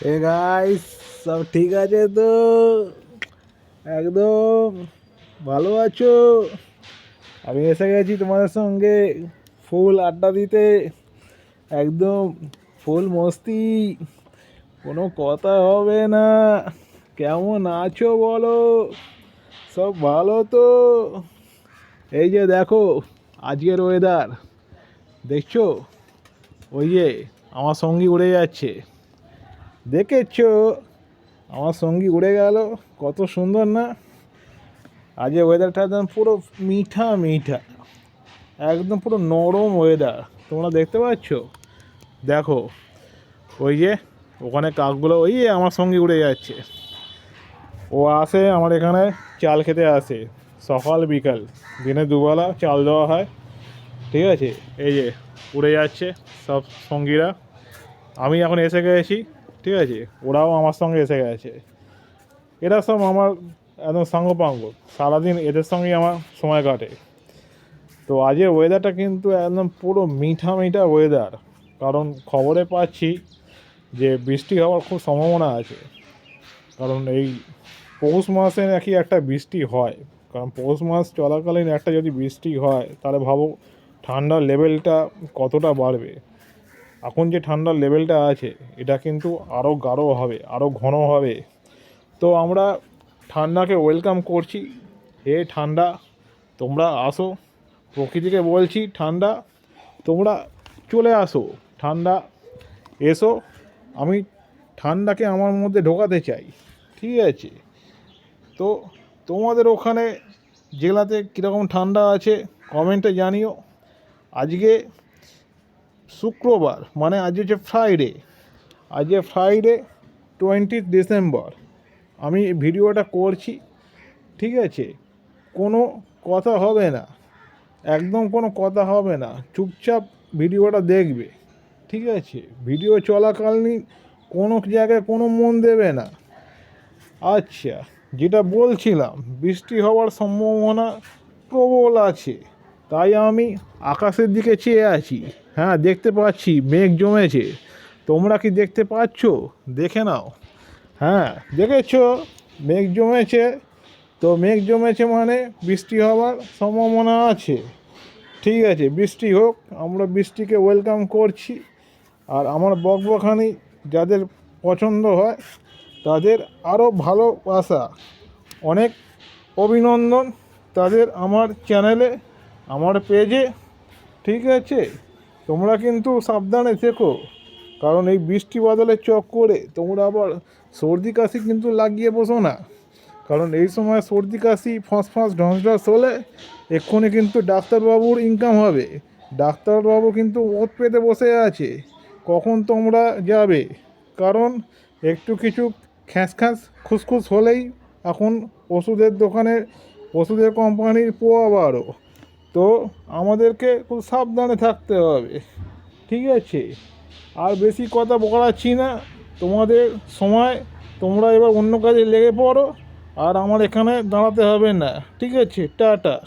এ guys সব ঠিক আছে তো? একদম ভালো আছো? আমি এসে গেছি তোমাদের সঙ্গে ফুল আড্ডা দিতে। একদম ফুল মস্তি। কোনো কথা হবে না। কেমন আছো বলো? সব ভালো তো? এই যে দেখো, আজকের ওয়েদার দেখছ? ওই যে আমার সঙ্গী উড়ে যাচ্ছে। দেখেছ? আমার সঙ্গী উড়ে গেল, কত সুন্দর না? আজ ওয়েদারটা একদম পুরো মিঠা মিঠা। একদম পুরো নরম ওয়েদার তোমরা দেখতে পাচ্ছ? দেখো, ওই যে ওখানে কাকগুলো, ওই আমার সঙ্গে উড়ে যাচ্ছে। ও আসে আমার এখানে চাল খেতে আসে, সকাল, বিকাল। দিনে দুবেলা চাল দেওয়া হয়। ঠিক আছে? এই যে, উড়ে যাচ্ছে সব সঙ্গীরা। আমি এখন এসে গেছি। ঠিক আছে, ওরাও আমার সঙ্গে এসে গেছে। এরা সব আমার একদম সাঙ্গপাঙ্গ। সারাদিন এদের সঙ্গেই আমার সময় কাটে। তো আজকের ওয়েদারটা কিন্তু একদম পুরো মিঠা মিঠা ওয়েদার কারণ খবরে পাচ্ছি যে বৃষ্টি হওয়ার খুব সম্ভাবনা আছে। কারণ এই পৌষ মাসে নাকি একটা বৃষ্টি হয়। কারণ পৌষ মাস চলাকালীন একটা যদি বৃষ্টি হয়, তাহলে ভাবো ঠান্ডার লেভেলটা কতটা বাড়বে। এখন যে ঠান্ডার লেভেলটা আছে, এটা কিন্তু আরও গাঢ় হবে আরও ঘন হবে। তো আমরা ঠান্ডাকে ওয়েলকাম করছি। হে ঠান্ডা, তোমরা আসো। প্রকৃতিকে বলছি, ঠান্ডা, তোমরা চলে আসো। ঠান্ডা, এসো। আমি ঠান্ডাকে আমার মধ্যে ঢোকাতে চাই। ঠিক আছে? তো তোমাদের ওখানে জেলাতে কীরকম ঠান্ডা আছে কমেন্টে জানিও। আজকে শুক্রবার মানে আজ হচ্ছে ফ্রাইডে আজকে ফ্রাইডে টোয়েন্টি ডিসেম্বর আমি ভিডিওটা করছি, ঠিক আছে? কোনো কথা হবে না, একদম কোনো কথা হবে না, চুপচাপ ভিডিওটা দেখবে, ঠিক আছে? ভিডিও চলাকালীন কোনো জায়গায় কোনো মন দেবে না। আচ্ছা যেটা বলছিলাম, বৃষ্টি হওয়ার সম্ভাবনা প্রবল আছে। তাই আমি আকাশের দিকে চেয়ে আছি। হ্যাঁ দেখতে পাচ্ছি, মেঘ জমেছে। তোমরা কি দেখতে পাচ্ছ? দেখে নাও। হ্যাঁ দেখেছ? মেঘ জমেছে। তো মেঘ জমেছে মানে বৃষ্টি হওয়ার সম্ভাবনা আছে। ঠিক আছে, বৃষ্টি হোক, আমরা বৃষ্টিকে ওয়েলকাম করছি। আর আমার বকবখানি যাদের পছন্দ হয়, তাদের আরও ভালোবাসা। অনেক অভিনন্দন তাদের আমার চ্যানেলে আমার পেজে, ঠিক আছে? তোমরা কিন্তু সাবধানে থেকো, কারণ এই বৃষ্টি বাদলের চক করে তোমরা আবার সর্দি কাশি কিন্তু লাগিয়ে বসো না। কারণ এই সময় সর্দি কাশি, ফাঁস ফাঁস, ঢস ঢস হলে এক্ষুনি কিন্তু ডাক্তারবাবুর ইনকাম হবে। ডাক্তারবাবু কিন্তু ওত পেতে বসে আছে। কখন তোমরা যাবে? কারণ একটু কিছু খ্যাঁস খ্যাঁস, খুসখুস হলেই এখন ওষুধের দোকানে ওষুধের কোম্পানির পোয়া বারো। তো আমাদেরকে খুব সাবধানে থাকতে হবে। ঠিক আছে? আর বেশি কথা বলাচ্ছি না। তোমাদের সময় তোমরা এবার অন্য কাজে লেগে পড়ো। আর আমার এখানে দাঁড়াতে হবে না। ঠিক আছে? টাটা।